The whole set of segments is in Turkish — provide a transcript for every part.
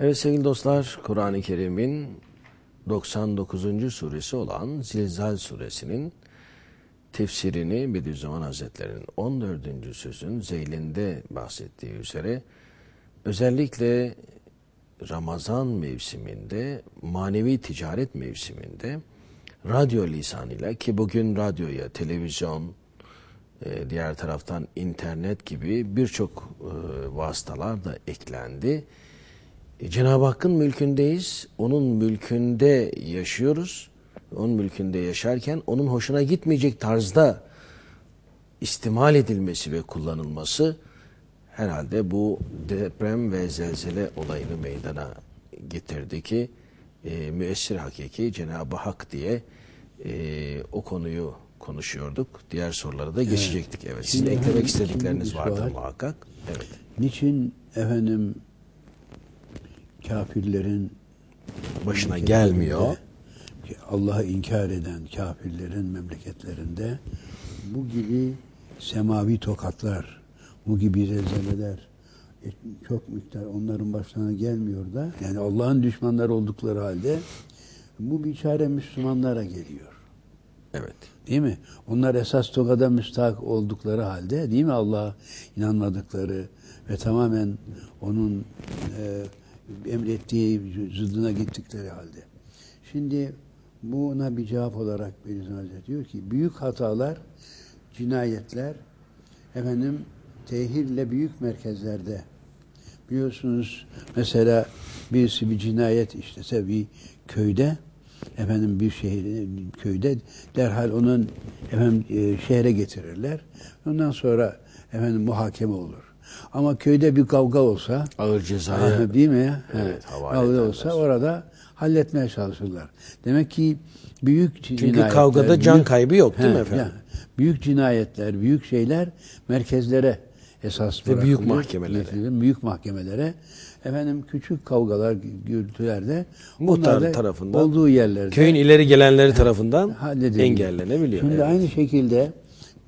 Evet sevgili dostlar, Kur'an-ı Kerim'in 99. suresi olan Zilzal suresinin tefsirini Bediüzzaman Hazretleri'nin 14. sözün zeylinde bahsettiği üzere özellikle Ramazan mevsiminde, manevi ticaret mevsiminde radyo lisanıyla ki bugün radyoya, televizyon, e, diğer taraftan internet gibi birçok e, vasıtalar da eklendi. E, Cenab-ı Hakk'ın mülkündeyiz. Onun mülkünde yaşıyoruz. Onun mülkünde yaşarken onun hoşuna gitmeyecek tarzda istimal edilmesi ve kullanılması herhalde bu deprem ve zelzele olayını meydana getirdi ki e, müessir hakiki Cenab-ı Hak diye e, o konuyu konuşuyorduk. Diğer sorulara da geçecektik. Evet. Sizin Şimdi eklemek istedikleriniz vardır sual. muhakkak. Evet. Niçin efendim kafirlerin Başına gelmiyor. ki Allah'ı inkar eden kafirlerin memleketlerinde bu gibi semavi tokatlar, bu gibi zelzeleler e, çok miktar onların başlarına gelmiyor da yani Allah'ın düşmanları oldukları halde bu biçare Müslümanlara geliyor. Evet. Değil mi? Onlar esas tokada müstahak oldukları halde değil mi Allah'a inanmadıkları ve tamamen onun e, emrettiği zıddına gittikleri halde. Şimdi buna bir cevap olarak Bediüzzaman Hazretleri diyor ki büyük hatalar, cinayetler efendim tehirle büyük merkezlerde biliyorsunuz mesela birisi bir cinayet işlese bir köyde efendim bir şehir köyde derhal onun efendim e, şehre getirirler. Ondan sonra efendim muhakeme olur. Ama köyde bir kavga olsa Ağır cezaya değil mi? Evet, havale Kavga ederler. olsa orada halletmeye çalışırlar. Demek ki büyük Çünkü cinayetler, kavgada can büyük- kaybı yok değil mi He, efendim? ya, büyük cinayetler, büyük şeyler merkezlere esas Ve büyük mahkemelere. Büyük mahkemelere. Efendim küçük kavgalar, gürültülerde Muhtar tarafından, olduğu yerlerde Köyün ileri gelenleri tarafından engellenebiliyor. Şimdi Evet. aynı şekilde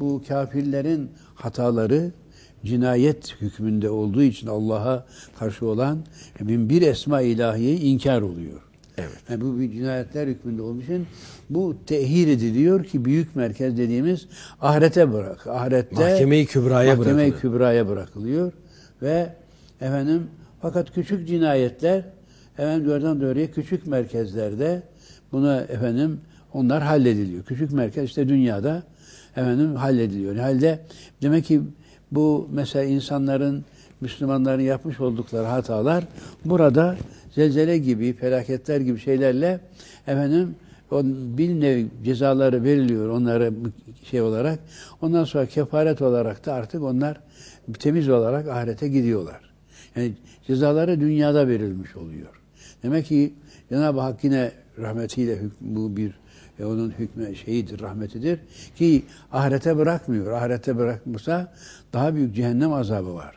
bu kafirlerin hataları cinayet hükmünde olduğu için Allah'a karşı olan bin bir esma ilahiye inkar oluyor. Evet. Yani bu bir cinayetler hükmünde olduğu için bu tehir ediliyor ki büyük merkez dediğimiz ahirete bırak. Ahirette Mahkeme-i kübraya mahkeme-i bırakılıyor. kübraya bırakılıyor ve efendim fakat küçük cinayetler efendim doğrudan doğruya küçük merkezlerde buna efendim onlar hallediliyor. Küçük merkez işte dünyada efendim hallediliyor. Halde demek ki bu mesela insanların Müslümanların yapmış oldukları hatalar burada zelzele gibi, felaketler gibi şeylerle efendim bir nevi cezaları veriliyor onlara şey olarak. Ondan sonra kefaret olarak da artık onlar temiz olarak ahirete gidiyorlar. Yani cezaları dünyada verilmiş oluyor. Demek ki Cenab-ı Hak yine rahmetiyle bu bir e, onun hükmü şeyidir, rahmetidir ki ahirete bırakmıyor. Ahirete bırakmasa daha büyük cehennem azabı var.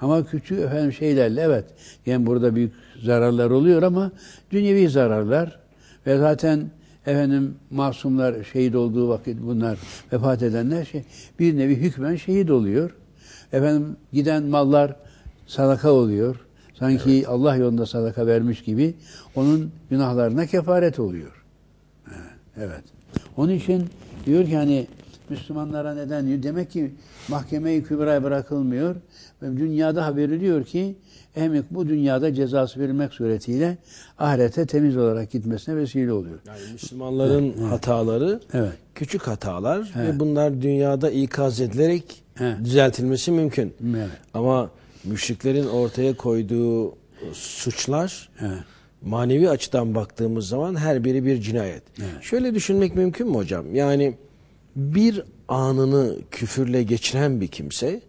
Ama küçük efendim şeylerle evet yani burada büyük zararlar oluyor ama dünyevi zararlar ve zaten efendim masumlar şehit olduğu vakit bunlar vefat edenler şey bir nevi hükmen şehit oluyor. Efendim giden mallar sadaka oluyor. Sanki Allah yolunda sadaka vermiş gibi onun günahlarına kefaret oluyor. He, Evet. Onun için diyor ki hani Müslümanlara neden diyor? Demek ki mahkeme-i kübraya bırakılmıyor. Ve dünyada haber diyor ki hem bu dünyada cezası verilmek suretiyle ahirete temiz olarak gitmesine vesile oluyor. Yani Müslümanların hataları Evet. küçük hatalar Evet. ve bunlar dünyada ikaz edilerek Evet. düzeltilmesi mümkün. Evet. Ama müşriklerin ortaya koyduğu suçlar Evet. Manevi açıdan baktığımız zaman her biri bir cinayet. Evet. Şöyle düşünmek mümkün mü hocam? Yani bir anını küfürle geçiren bir kimse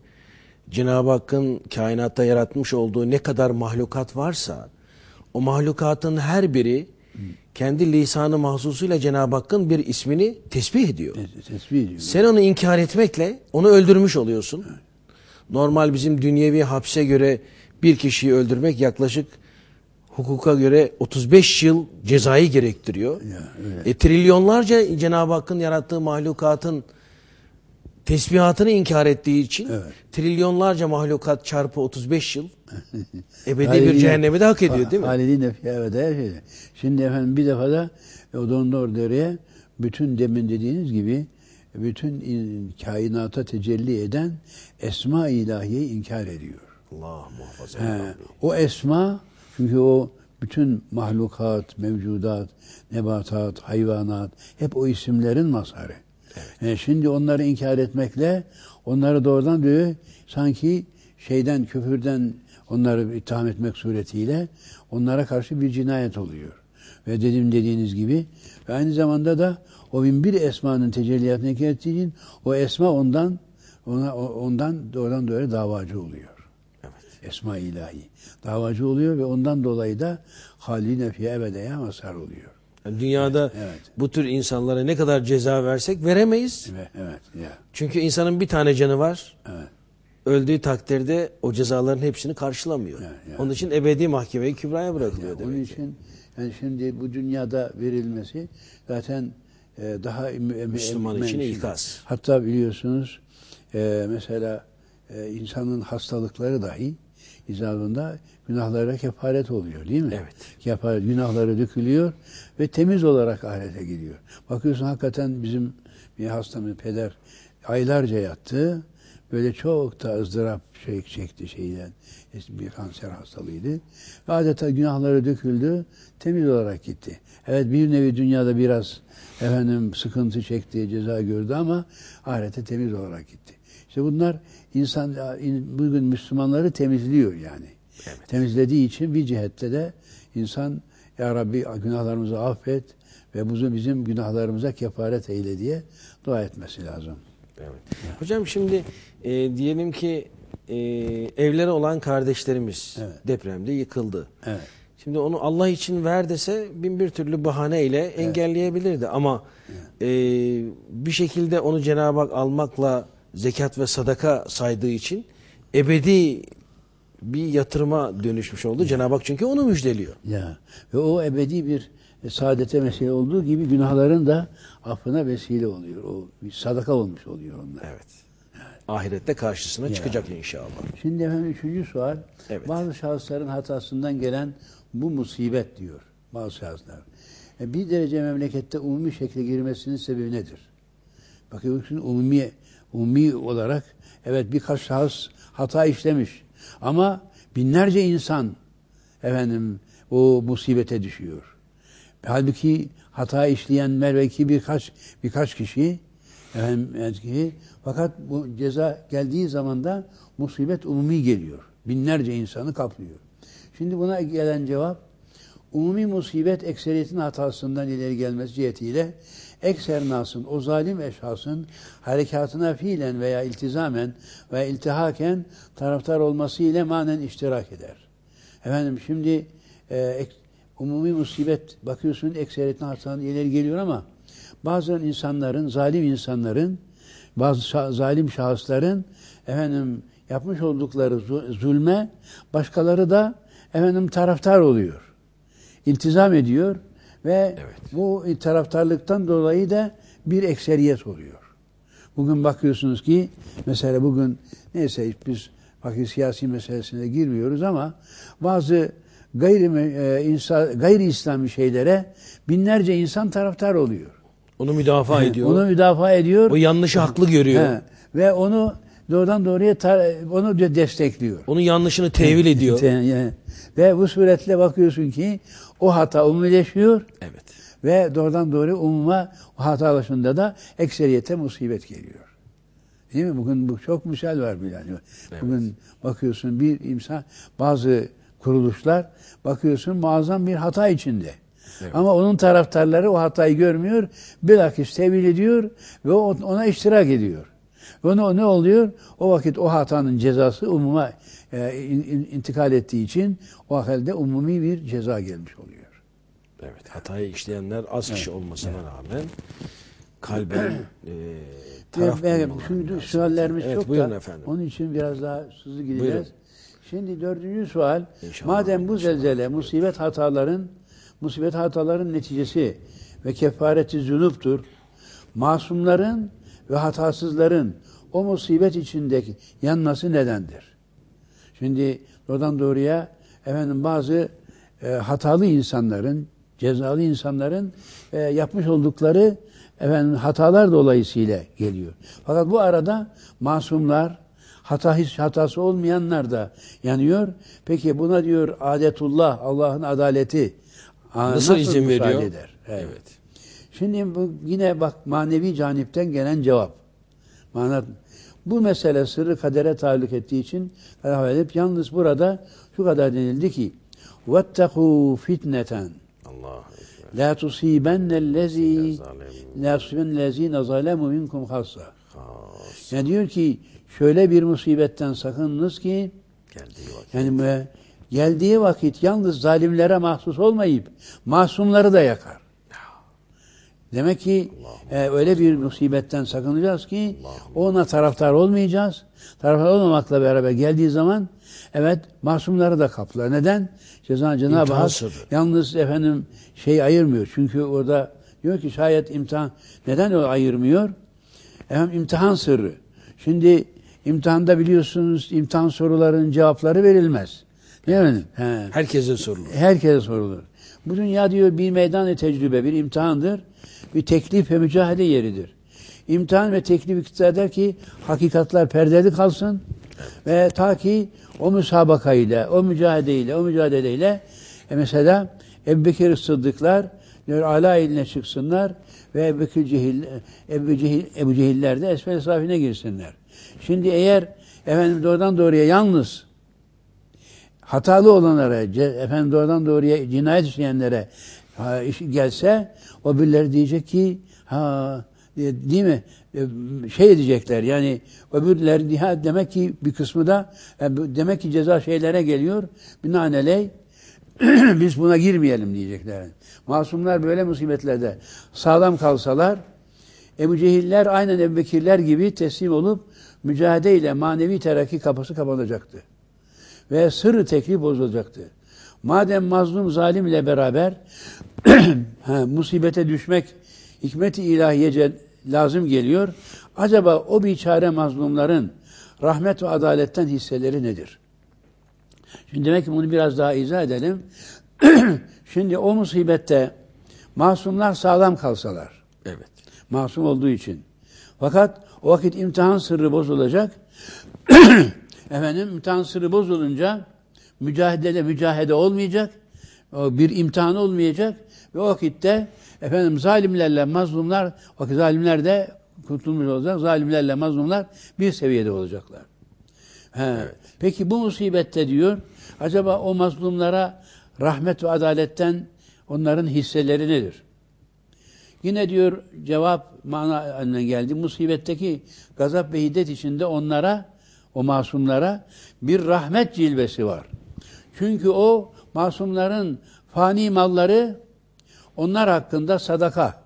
Cenab-ı Hakk'ın kainatta yaratmış olduğu ne kadar mahlukat varsa o mahlukatın her biri kendi lisanı mahsusuyla Cenab-ı Hakk'ın bir ismini tesbih ediyor. Tes- Tesbih ediyor. Sen onu inkar etmekle onu öldürmüş oluyorsun. Normal bizim dünyevi hapse göre bir kişiyi öldürmek yaklaşık hukuka göre 35 yıl cezayı gerektiriyor. Ya, öyle. E, trilyonlarca Cenab-ı Hakk'ın yarattığı mahlukatın tesbihatını inkar ettiği için Evet. trilyonlarca mahlukat çarpı 35 yıl ebedi bir cehennemi de hak ediyor değil mi? Halidine fi ebede her şeyde. Şimdi efendim bir defa da o donda oraya bütün demin dediğiniz gibi bütün in- kainata tecelli eden esma ilahiyeyi inkar ediyor. Allah muhafaza. He, o esma çünkü o bütün mahlukat, mevcudat, nebatat, hayvanat hep o isimlerin mazharı. E, şimdi onları inkar etmekle onları doğrudan diyor sanki şeyden küfürden onları itham etmek suretiyle onlara karşı bir cinayet oluyor. Ve dedim dediğiniz gibi ve aynı zamanda da o bin bir esmanın tecelliyatını ettiği için o esma ondan ona ondan doğrudan doğru davacı oluyor. Evet. Esma ilahi. Davacı oluyor ve ondan dolayı da haline fi ebedeye mazhar oluyor. Yani dünyada Evet. bu tür insanlara ne kadar ceza versek veremeyiz. Evet, evet, ya, Çünkü insanın bir tane canı var. evet. Öldüğü takdirde o cezaların hepsini karşılamıyor. Ya, ya. Onun için ebedi mahkemeye kübraya bırakılıyor Yani demek. onun için yani şimdi bu dünyada verilmesi zaten e, daha em- Müslüman için ikaz. Hatta biliyorsunuz e, mesela e, insanın hastalıkları dahi icabında günahlara kefaret oluyor değil mi? Evet. Kefaret, günahları dökülüyor ve temiz olarak ahirete gidiyor. Bakıyorsun hakikaten bizim bir hastamız peder aylarca yattı. Böyle çok da ızdırap şey çekti şeyden. Bir kanser hastalığıydı. Ve adeta günahları döküldü. Temiz olarak gitti. Evet bir nevi dünyada biraz efendim sıkıntı çekti, ceza gördü ama ahirete temiz olarak gitti. İşte bunlar insan bugün Müslümanları temizliyor yani. Evet. Temizlediği için bir cihette de insan ya Rabbi günahlarımızı affet ve bunu bizim günahlarımıza kefaret eyle diye dua etmesi lazım. Evet. Hocam şimdi e, diyelim ki e, evleri olan kardeşlerimiz Evet. depremde yıkıldı. Evet. Şimdi onu Allah için ver dese bin bir türlü bahaneyle engelleyebilirdi. Ama e, bir şekilde onu Cenab-ı Hak almakla zekat ve sadaka saydığı için ebedi bir yatırıma dönüşmüş oldu. Cenab-ı Hak çünkü onu müjdeliyor. Ya ve o ebedi bir saadete mesele olduğu gibi günahların da affına vesile oluyor. O bir sadaka olmuş oluyor onlar. Evet. Ahirette karşısına çıkacak inşallah. Şimdi efendim üçüncü sual. Evet. Bazı şahısların hatasından gelen bu musibet diyor bazı şahıslar. E, bir derece memlekette umumi şekle girmesinin sebebi nedir? Bakıyorsun umumi, umumi olarak evet birkaç şahıs hata işlemiş. Ama binlerce insan efendim o musibete düşüyor. Halbuki hata işleyen belki birkaç birkaç kişi efendim belki, fakat bu ceza geldiği zaman da musibet umumi geliyor. Binlerce insanı kaplıyor. Şimdi buna gelen cevap umumi musibet ekseriyetin hatasından ileri gelmesi cihetiyle ekser o zalim eşhasın harekatına fiilen veya iltizamen ve iltihaken taraftar olması ile manen iştirak eder. Efendim şimdi e, umumi musibet bakıyorsun ekseriyetin hatasından ileri geliyor ama bazı insanların, zalim insanların, bazı şah- zalim şahısların efendim yapmış oldukları zu- zulme başkaları da efendim taraftar oluyor. İltizam ediyor ve Evet. bu taraftarlıktan dolayı da bir ekseriyet oluyor. Bugün bakıyorsunuz ki mesela bugün neyse biz bakın siyasi meselesine girmiyoruz ama bazı gayri e, insan, gayri İslami şeylere binlerce insan taraftar oluyor. Onu müdafaa ediyor. Onu müdafaa ediyor. o yanlışı haklı görüyor. He. ve onu doğrudan doğruya onu de destekliyor. Onun yanlışını tevil ediyor. Ve bu suretle bakıyorsun ki o hata umumileşiyor Evet. ve doğrudan doğruya umuma o hatalaşında da ekseriyete musibet geliyor. Değil mi? Bugün bu çok misal var bir yani. Bugün bakıyorsun bir insan bazı kuruluşlar bakıyorsun muazzam bir hata içinde. Evet. Ama onun taraftarları o hatayı görmüyor. Bilakis tevil ediyor ve ona iştirak ediyor. Onu ne oluyor? O vakit o hatanın cezası umuma e, in- in- intikal ettiği için o halde umumi bir ceza gelmiş oluyor. Evet. Hatayı işleyenler az kişi olmasına rağmen kalben e, taraf Ve- ve bulmaları Şimdi suallerimiz evet, çok da efendim. onun için biraz daha hızlı gideceğiz. Buyurun. Şimdi dördüncü sual. İnşallah. Madem bu İnşallah. zelzele musibet hataların musibet hataların neticesi ve kefareti zunuptur. Masumların ve hatasızların o musibet içindeki yanması nedendir? Şimdi doğrudan doğruya efendim bazı e, hatalı insanların, cezalı insanların e, yapmış oldukları efendim hatalar dolayısıyla geliyor. Fakat bu arada masumlar, hata hiç hatası olmayanlar da yanıyor. Peki buna diyor adetullah, Allah'ın adaleti Nasıl izin müsaade veriyor? Eder? Evet. Evet. Şimdi bu yine bak manevi canipten gelen cevap. Mana, bu mesele sırrı kadere tahallük ettiği için karar edip yalnız burada şu kadar denildi ki وَاتَّقُوا fitneten Allah la tusibennellezi Zalim. la tusibennellezine zalemu minkum hassa. Has. Yani diyor ki şöyle bir musibetten sakınınız ki Geldiği vakit. yani bu- geldiği vakit yalnız zalimlere mahsus olmayıp masumları da yakar. Demek ki e, öyle bir musibetten sakınacağız ki ona taraftar olmayacağız. Taraftar olmamakla beraber geldiği zaman evet masumları da kaplar. Neden? Ceza Cenab-ı Hak yalnız efendim şey ayırmıyor. Çünkü orada diyor ki şayet imtihan neden o ayırmıyor? Efendim imtihan sırrı. Şimdi imtihanda biliyorsunuz imtihan sorularının cevapları verilmez. Değil mi? He. Herkese sorulur. Herkese sorulur. Bu dünya diyor bir meydan tecrübe, bir imtihandır. Bir teklif ve mücadele yeridir. İmtihan ve teklif iktiza eder ki hakikatler perdeli kalsın ve ta ki o müsabakayla, o mücadeleyle, o mücadeleyle e mesela Ebu Bekir Sıddıklar diyor ala eline çıksınlar ve Ebu Cehil, Ebu, Cehil, Ebu Cehiller de esfel safine girsinler. Şimdi eğer efendim doğrudan doğruya yalnız hatalı olanlara, efendim doğrudan doğruya cinayet işleyenlere iş gelse o birileri diyecek ki ha e, değil mi? E, Şey diyecekler yani öbürleri ha, demek ki bir kısmı da e, demek ki ceza şeylere geliyor. Binaenaleyh biz buna girmeyelim diyecekler. Masumlar böyle musibetlerde sağlam kalsalar Ebu Cehiller aynen Ebu Bekirler gibi teslim olup mücadeleyle manevi terakki kapısı kapanacaktı ve sırrı teklif bozulacaktı. Madem mazlum zalim ile beraber ha, musibete düşmek hikmet-i ilahiyece lazım geliyor. Acaba o biçare mazlumların rahmet ve adaletten hisseleri nedir? Şimdi demek ki bunu biraz daha izah edelim. Şimdi o musibette masumlar sağlam kalsalar, Evet. masum olduğu için. Fakat o vakit imtihan sırrı bozulacak. Efendim imtihan sırrı bozulunca mücadele mücahede olmayacak. O bir imtihan olmayacak ve o vakitte efendim zalimlerle mazlumlar vakit zalimler de kurtulmuş olacak. Zalimlerle mazlumlar bir seviyede olacaklar. He. Peki bu musibette diyor acaba o mazlumlara rahmet ve adaletten onların hisseleri nedir? Yine diyor cevap mana geldi. Musibetteki gazap ve hiddet içinde onlara, o masumlara bir rahmet cilvesi var. Çünkü o masumların fani malları onlar hakkında sadaka.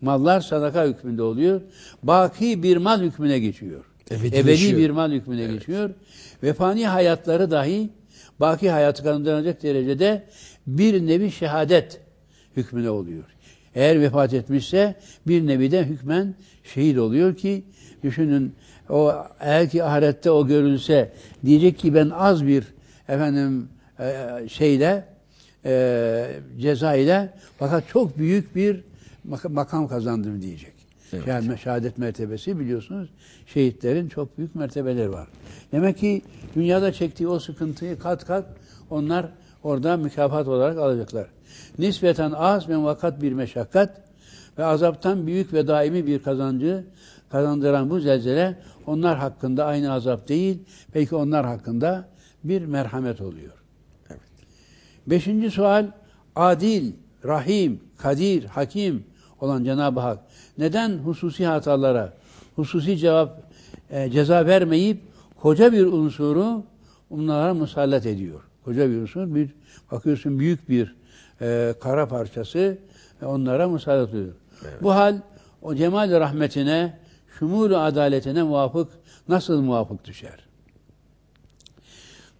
Mallar sadaka hükmünde oluyor. Baki bir mal hükmüne geçiyor. Ebedileşiyor. Ebedi bir mal hükmüne geçiyor. Ve fani hayatları dahi baki hayatı kazandıracak derecede bir nevi şehadet hükmüne oluyor. Eğer vefat etmişse bir nevi de hükmen şehit oluyor ki düşünün o eğer ki ahirette o görülse diyecek ki ben az bir efendim e, şeyle e, ceza ile fakat çok büyük bir mak- makam kazandım diyecek. Evet. Yani şehadet mertebesi biliyorsunuz şehitlerin çok büyük mertebeleri var. Demek ki dünyada çektiği o sıkıntıyı kat kat onlar orada mükafat olarak alacaklar. Nispeten az ve muvakkat bir meşakkat ve azaptan büyük ve daimi bir kazancı kazandıran bu zelzele onlar hakkında aynı azap değil, peki onlar hakkında bir merhamet oluyor. Beşinci sual, adil, rahim, kadir, hakim olan Cenab-ı Hak neden hususi hatalara, hususi cevap, e, ceza vermeyip koca bir unsuru onlara musallat ediyor. Koca bir unsur, bir bakıyorsun büyük bir e, kara parçası e, onlara musallat ediyor. Bu hal o cemal rahmetine, şumul adaletine muvafık nasıl muvafık düşer?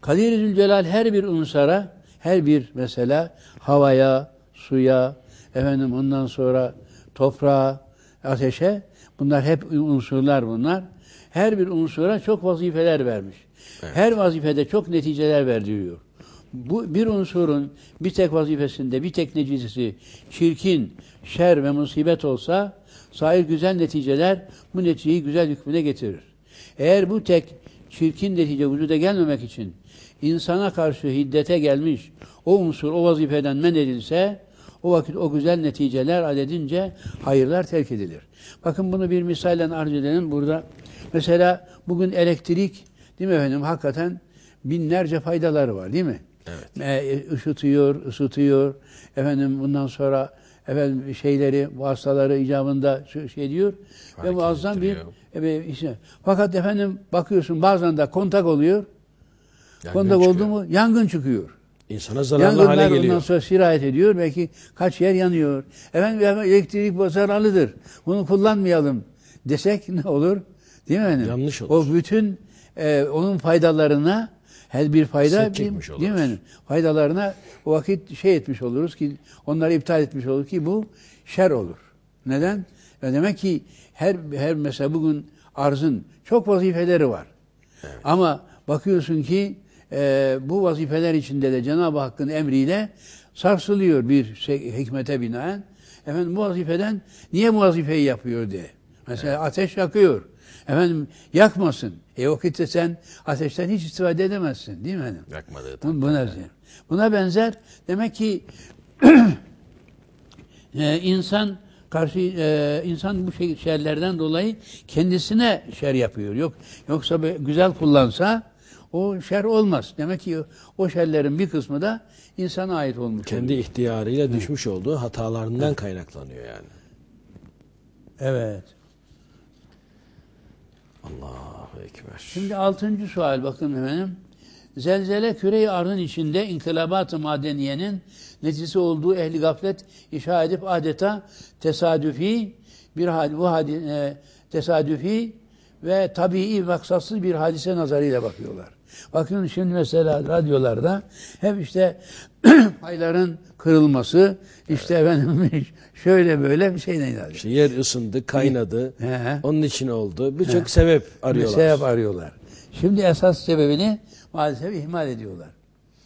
Kadir-i Zülcelal her bir unsara, her bir mesela havaya, suya, efendim ondan sonra toprağa, ateşe, bunlar hep unsurlar bunlar. her bir unsura çok vazifeler vermiş. Her vazifede çok neticeler verdiriyor. Bu bir unsurun bir tek vazifesinde bir tek neticesi çirkin, şer ve musibet olsa sair güzel neticeler bu neticeyi güzel hükmüne getirir. Eğer bu tek çirkin netice vücuda gelmemek için insana karşı hiddete gelmiş o unsur o vazifeden men edilse o vakit o güzel neticeler adedince hayırlar terk edilir. Bakın bunu bir misalle arz edelim burada. Mesela bugün elektrik değil mi efendim hakikaten binlerce faydaları var değil mi? Evet. E, ısıtıyor. Efendim bundan sonra efendim şeyleri, vasıtaları icabında şey diyor. Ve Hareket muazzam bir e, işte. Fakat efendim bakıyorsun bazen de kontak oluyor. Yangın kontak oldu çıkıyor. mu yangın çıkıyor. İnsana zararlı Yangınlar hale ondan geliyor. sonra sirayet ediyor. Belki kaç yer yanıyor. Efendim efendim, elektrik zararlıdır. Bunu kullanmayalım desek ne olur? Değil mi efendim? Yanlış olur. O bütün e, onun faydalarına her bir fayda çekmiş değil, mi? Faydalarına o vakit şey etmiş oluruz ki onları iptal etmiş olur ki bu şer olur. Neden? Ya demek ki her her mesela bugün arzın çok vazifeleri var. Ama bakıyorsun ki e, bu vazifeler içinde de Cenab-ı Hakk'ın emriyle sarsılıyor bir şey, hikmete binaen. Efendim bu vazifeden niye bu vazifeyi yapıyor diye. Mesela ateş yakıyor. Efendim yakmasın. E o vakitte sen ateşten hiç istifade edemezsin değil mi efendim? Yakmadığı tam. Buna, buna benzer demek ki e, insan karşı e, insan bu şey, şerlerden dolayı kendisine şer yapıyor. Yok yoksa be- güzel kullansa o şer olmaz. Demek ki o, şerlerin bir kısmı da insana ait olmuş. Kendi oluyor. ihtiyarıyla düşmüş olduğu hatalarından kaynaklanıyor yani. Evet. Allahu Ekber. Şimdi altıncı sual bakın efendim. Zelzele küre-i arzın içinde inkılabat-ı madeniyenin neticesi olduğu ehli gaflet işa edip adeta tesadüfi bir hadi, bu hadi, e, tesadüfi ve tabii maksatsız bir hadise nazarıyla bakıyorlar. Bakın şimdi mesela radyolarda hep işte payların kırılması, işte efendim şöyle böyle bir şey neydi? İşte yer ısındı, kaynadı. He. Onun için oldu. Birçok sebep arıyorlar. Bir sebep arıyorlar. Şimdi esas sebebini maalesef ihmal ediyorlar.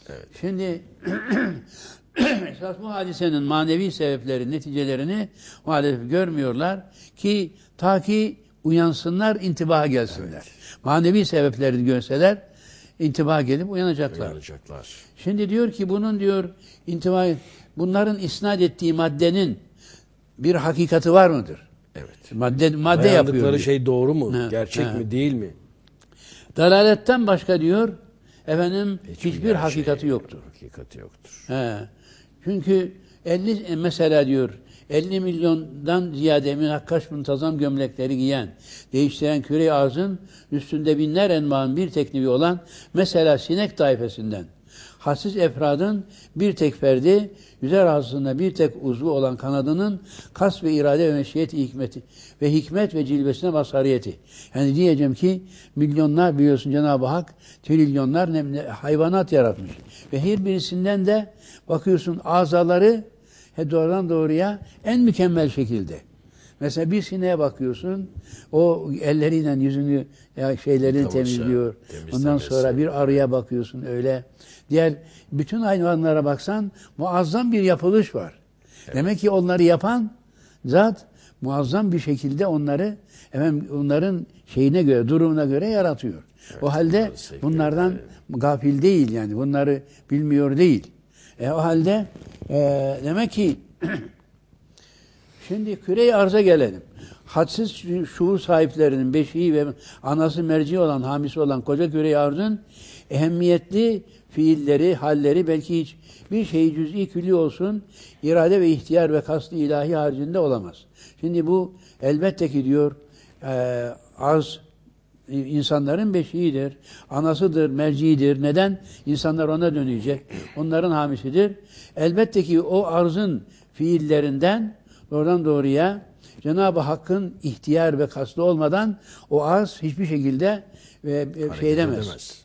Evet. Şimdi esas bu hadisenin manevi sebepleri, neticelerini maalesef görmüyorlar ki ta ki uyansınlar, intibaha gelsinler. Manevi sebeplerini görseler intibaha gelip uyanacaklar. Uyanacaklar. Şimdi diyor ki bunun diyor intiba bunların isnat ettiği maddenin bir hakikati var mıdır? Evet. Madde madde yapıyor. Diyor. şey doğru mu? He, Gerçek he. mi değil mi? Dalaletten başka diyor efendim hiçbir, gerçeği, hakikati yoktur. Hakikati yoktur. He. Çünkü 50 e, mesela diyor 50 milyondan ziyade münakkaş muntazam gömlekleri giyen, değiştiren küre ağzın üstünde binler enva'nın bir tekniği olan mesela sinek taifesinden hassiz efradın bir tek ferdi, yüzer ağzında bir tek uzvu olan kanadının kas ve irade ve meşiyeti hikmeti ve hikmet ve cilvesine mazhariyeti. Yani diyeceğim ki milyonlar biliyorsun Cenab-ı Hak trilyonlar hayvanat yaratmış. Ve her birisinden de bakıyorsun azaları he doğrudan doğruya en mükemmel şekilde. Mesela bir sineğe bakıyorsun, o elleriyle yüzünü ya şeylerini Yıkaması, temizliyor. Ondan sonra bir arıya bakıyorsun öyle. Diğer bütün hayvanlara baksan muazzam bir yapılış var. Demek ki onları yapan zat muazzam bir şekilde onları efendim onların şeyine göre, durumuna göre yaratıyor. o halde bunlardan gafil değil yani. Bunları bilmiyor değil. E, o halde e, demek ki Şimdi küre arza gelelim. Hadsiz şu- şuur sahiplerinin beşiği ve anası merci olan, hamisi olan koca küre arzın ehemmiyetli fiilleri, halleri belki hiç bir şeyi cüz'i külli olsun, irade ve ihtiyar ve kastı ilahi haricinde olamaz. Şimdi bu elbette ki diyor e, arz insanların beşiğidir, anasıdır, merciidir. Neden? İnsanlar ona dönecek. Onların hamisidir. Elbette ki o arzın fiillerinden doğrudan doğruya Cenab-ı Hakk'ın ihtiyar ve kaslı olmadan o arz hiçbir şekilde e, e, şey edemez. edemez.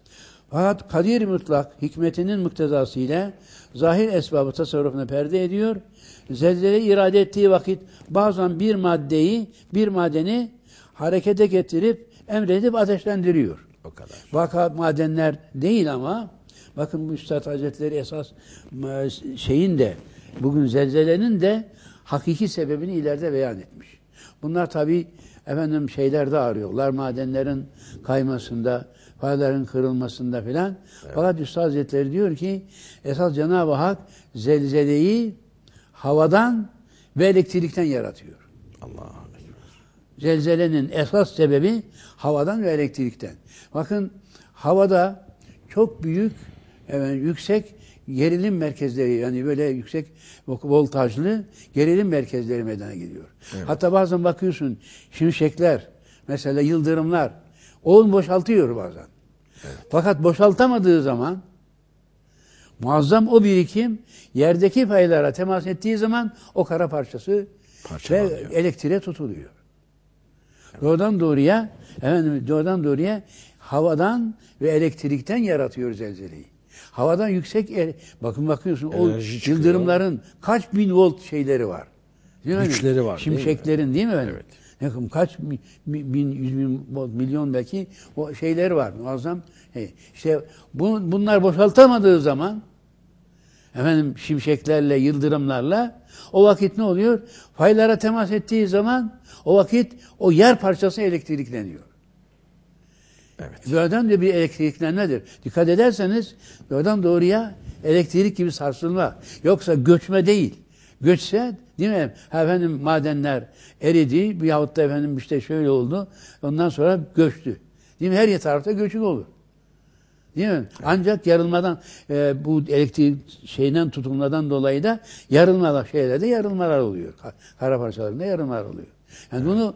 Fakat kadir mutlak hikmetinin muktezası ile zahir esbabı tasarrufuna perde ediyor. Zelzele irade ettiği vakit bazen bir maddeyi, bir madeni harekete getirip emredip ateşlendiriyor. O kadar. Vaka madenler değil ama bakın bu Üstad Hazretleri esas e, şeyin de bugün zelzelenin de hakiki sebebini ileride beyan etmiş. Bunlar tabi efendim şeylerde arıyorlar madenlerin kaymasında, fayların kırılmasında filan. Fakat Üstad Hazretleri diyor ki esas Cenab-ı Hak zelzeleyi havadan ve elektrikten yaratıyor. Allah Zelzelenin esas sebebi havadan ve elektrikten. Bakın havada çok büyük, evet, yüksek gerilim merkezleri yani böyle yüksek voltajlı gerilim merkezleri meydana geliyor. Hatta bazen bakıyorsun şimşekler, mesela yıldırımlar, oğul boşaltıyor bazen. Fakat boşaltamadığı zaman muazzam o birikim yerdeki paylara temas ettiği zaman o kara parçası ve elektriğe tutuluyor. Doğrudan doğruya efendim doğrudan doğruya havadan ve elektrikten yaratıyor zelzeleyi. Havadan yüksek el- bakın bakıyorsun o Enerji çıkıyor. yıldırımların kaç bin volt şeyleri var. Değil mi? Güçleri var, mi? Şimşeklerin değil mi efendim? Evet. Yakın kaç mi- bin, yüz bin milyon belki o şeyleri var. Muazzam. Hey, işte bu, bunlar boşaltamadığı zaman efendim şimşeklerle, yıldırımlarla o vakit ne oluyor? Faylara temas ettiği zaman o vakit o yer parçası elektrikleniyor. Evet. Buradan da bir elektriklenmedir. Dikkat ederseniz doğrudan doğruya elektrik gibi sarsılma. Yoksa göçme değil. Göçse değil mi? Efendim madenler eridi yahut da efendim işte şöyle oldu. Ondan sonra göçtü. Değil mi? Her tarafta göçük olur. Değil mi? Ancak yarılmadan e, bu elektrik şeyden tutunmadan dolayı da yarılmalar şeylerde yarılmalar oluyor. Ka- Kara parçalarında yarılmalar oluyor. Yani bunu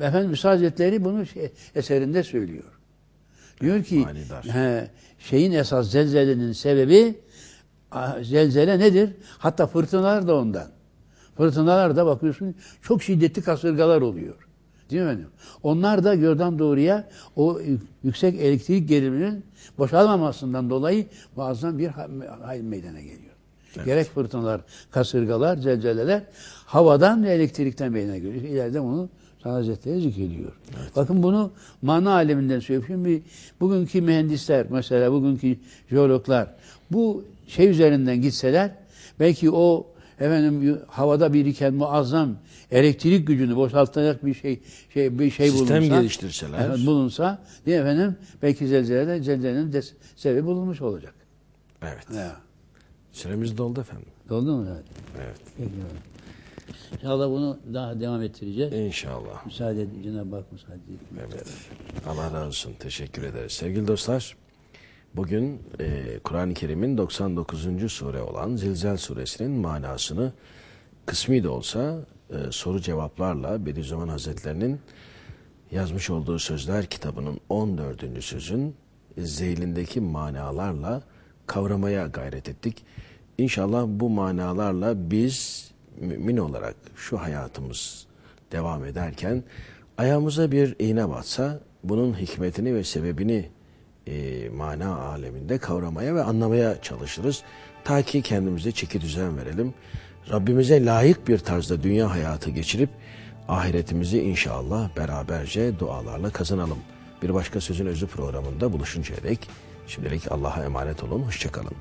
efendim Üstad Hazretleri bunu şey, eserinde söylüyor. Diyor ki manidar. he, şeyin esas zelzelenin sebebi zelzele nedir? Hatta fırtınalar da ondan. Fırtınalar da bakıyorsun çok şiddetli kasırgalar oluyor. Değil mi efendim? Onlar da görden doğruya o yü- yüksek elektrik geriliminin boşalmamasından dolayı muazzam bir ha- hayır meydana geliyor. Gerek fırtınalar, kasırgalar, zelzeleler havadan ve elektrikten meydana geliyor. İleride bunu Sana Hazretleri zikrediyor. Bakın bunu mana aleminden söylüyor. Şimdi bugünkü mühendisler mesela bugünkü jeologlar bu şey üzerinden gitseler belki o efendim havada biriken muazzam elektrik gücünü boşaltacak bir şey şey bir şey Sistem bulunsa geliştirseler. evet, bulunsa mi efendim belki zelzeleden zelzelenin de sebebi bulunmuş olacak. Evet. Ya. Süremiz doldu efendim. Oldu mu? Evet. Evet. Peki. efendim. İnşallah bunu daha devam ettireceğiz. İnşallah. Müsaade edin Cenab-ı Hak müsaade edin. Evet. Allah razı olsun. Teşekkür ederiz. Sevgili dostlar, bugün e, Kur'an-ı Kerim'in 99. sure olan Zilzal suresinin manasını kısmi de olsa e, soru cevaplarla Bediüzzaman Hazretlerinin yazmış olduğu sözler kitabının 14. sözün zeylindeki manalarla kavramaya gayret ettik. İnşallah bu manalarla biz mümin olarak şu hayatımız devam ederken ayağımıza bir iğne batsa bunun hikmetini ve sebebini e, mana aleminde kavramaya ve anlamaya çalışırız. Ta ki kendimize çeki düzen verelim. Rabbimize layık bir tarzda dünya hayatı geçirip ahiretimizi inşallah beraberce dualarla kazanalım. Bir başka sözün özü programında buluşuncaya dek şimdilik Allah'a emanet olun. Hoşçakalın.